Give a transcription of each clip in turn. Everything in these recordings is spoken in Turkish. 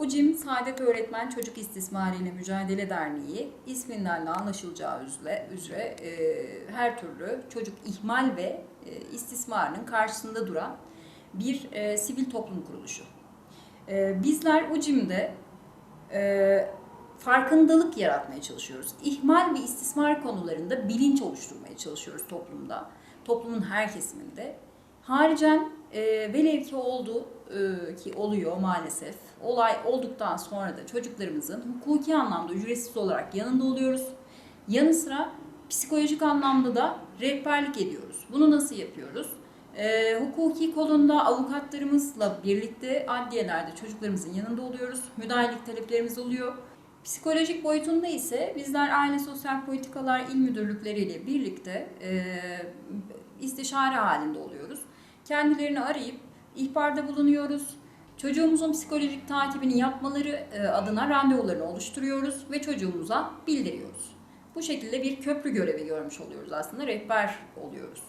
UCİM Saadet Öğretmen Çocuk İstismarı Mücadele Derneği isminden de anlaşılacağı üzere, üzere e, her türlü çocuk ihmal ve e, istismarının karşısında duran bir e, sivil toplum kuruluşu. E, bizler UCİM'de e, farkındalık yaratmaya çalışıyoruz. İhmal ve istismar konularında bilinç oluşturmaya çalışıyoruz toplumda. Toplumun her kesiminde. Haricen e, velev ki oldu e, ki oluyor maalesef. Olay olduktan sonra da çocuklarımızın hukuki anlamda ücretsiz olarak yanında oluyoruz. Yanı sıra psikolojik anlamda da rehberlik ediyoruz. Bunu nasıl yapıyoruz? E, hukuki kolunda avukatlarımızla birlikte adliyelerde çocuklarımızın yanında oluyoruz. Müdahalelik taleplerimiz oluyor. Psikolojik boyutunda ise bizler Aile Sosyal Politikalar İl Müdürlükleri ile birlikte e, istişare halinde oluyoruz. Kendilerini arayıp ihbarda bulunuyoruz. Çocuğumuzun psikolojik takibini yapmaları e, adına randevularını oluşturuyoruz ve çocuğumuza bildiriyoruz. Bu şekilde bir köprü görevi görmüş oluyoruz aslında, rehber oluyoruz.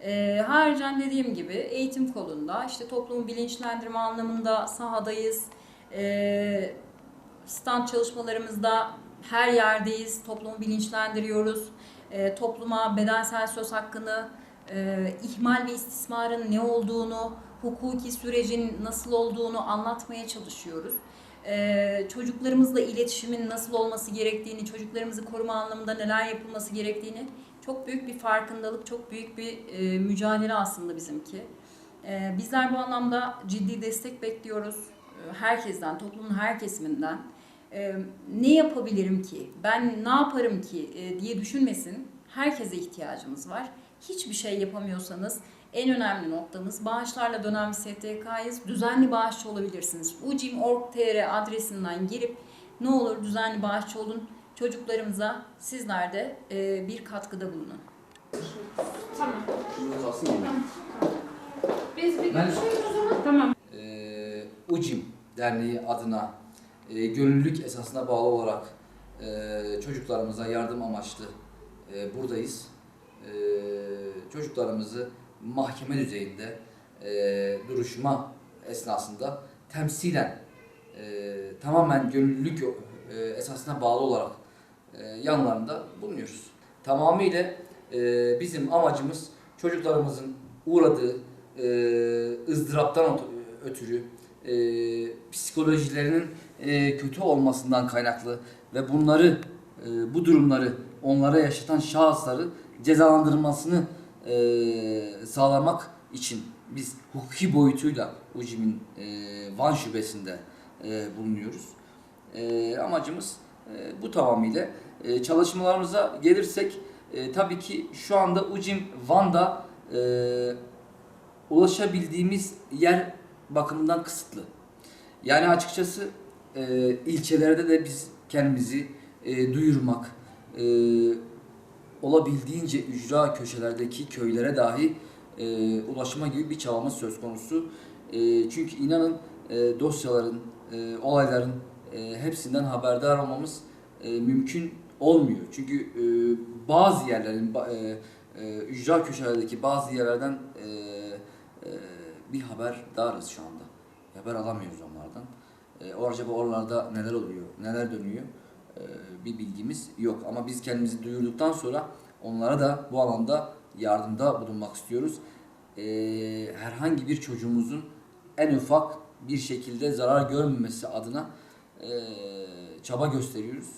E, haricen dediğim gibi eğitim kolunda işte toplumu bilinçlendirme anlamında sahadayız. E, stand çalışmalarımızda her yerdeyiz, toplumu bilinçlendiriyoruz. E, topluma bedensel söz hakkını, e, ihmal ve istismarın ne olduğunu, hukuki sürecin nasıl olduğunu anlatmaya çalışıyoruz. E, çocuklarımızla iletişimin nasıl olması gerektiğini, çocuklarımızı koruma anlamında neler yapılması gerektiğini çok büyük bir farkındalık, çok büyük bir e, mücadele aslında bizimki. E, bizler bu anlamda ciddi destek bekliyoruz. E, Herkesten, toplumun her kesiminden. E, ne yapabilirim ki, ben ne yaparım ki e, diye düşünmesin. Herkese ihtiyacımız var. Hiçbir şey yapamıyorsanız en önemli noktamız bağışlarla dönen bir STK'yız. Düzenli bağışçı olabilirsiniz. ucim.org.tr adresinden girip ne olur düzenli bağışçı olun. Çocuklarımıza sizler de e, bir katkıda bulunun. Tamam. Kalsın yine. Biz bir Ben- görüşürüz o zaman. Tamam. Ee, UCİM Derneği adına e, gönüllülük esasına bağlı olarak e, çocuklarımıza yardım amaçlı e, buradayız. E, çocuklarımızı mahkeme düzeyinde e, duruşma esnasında temsilen e, tamamen gönüllülük e, esasına bağlı olarak e, yanlarında bulunuyoruz. Tamamıyla e, bizim amacımız çocuklarımızın uğradığı e, ızdıraptan ötürü e, psikolojilerinin e, kötü olmasından kaynaklı ve bunları e, bu durumları onlara yaşatan şahısları cezalandırmasını e, sağlamak için biz hukuki boyutuyla UCİM'in e, Van şubesinde e, bulunuyoruz. E, amacımız e, bu tamamıyla. E, çalışmalarımıza gelirsek e, tabii ki şu anda UCİM Van'da e, ulaşabildiğimiz yer bakımından kısıtlı. Yani açıkçası e, ilçelerde de biz kendimizi e, duyurmak, e, olabildiğince ücra köşelerdeki köylere dahi e, ulaşma gibi bir çabamız söz konusu. E, çünkü inanın e, dosyaların, e, olayların e, hepsinden haberdar olmamız e, mümkün olmuyor. Çünkü e, bazı yerlerin, e, e, ücra köşelerdeki bazı yerlerden e, e, bir haberdarız şu anda. Haber alamıyoruz onlardan. E, o acaba oralarda neler oluyor, neler dönüyor bir bilgimiz yok. Ama biz kendimizi duyurduktan sonra onlara da bu alanda yardımda bulunmak istiyoruz. E, herhangi bir çocuğumuzun en ufak bir şekilde zarar görmemesi adına e, çaba gösteriyoruz.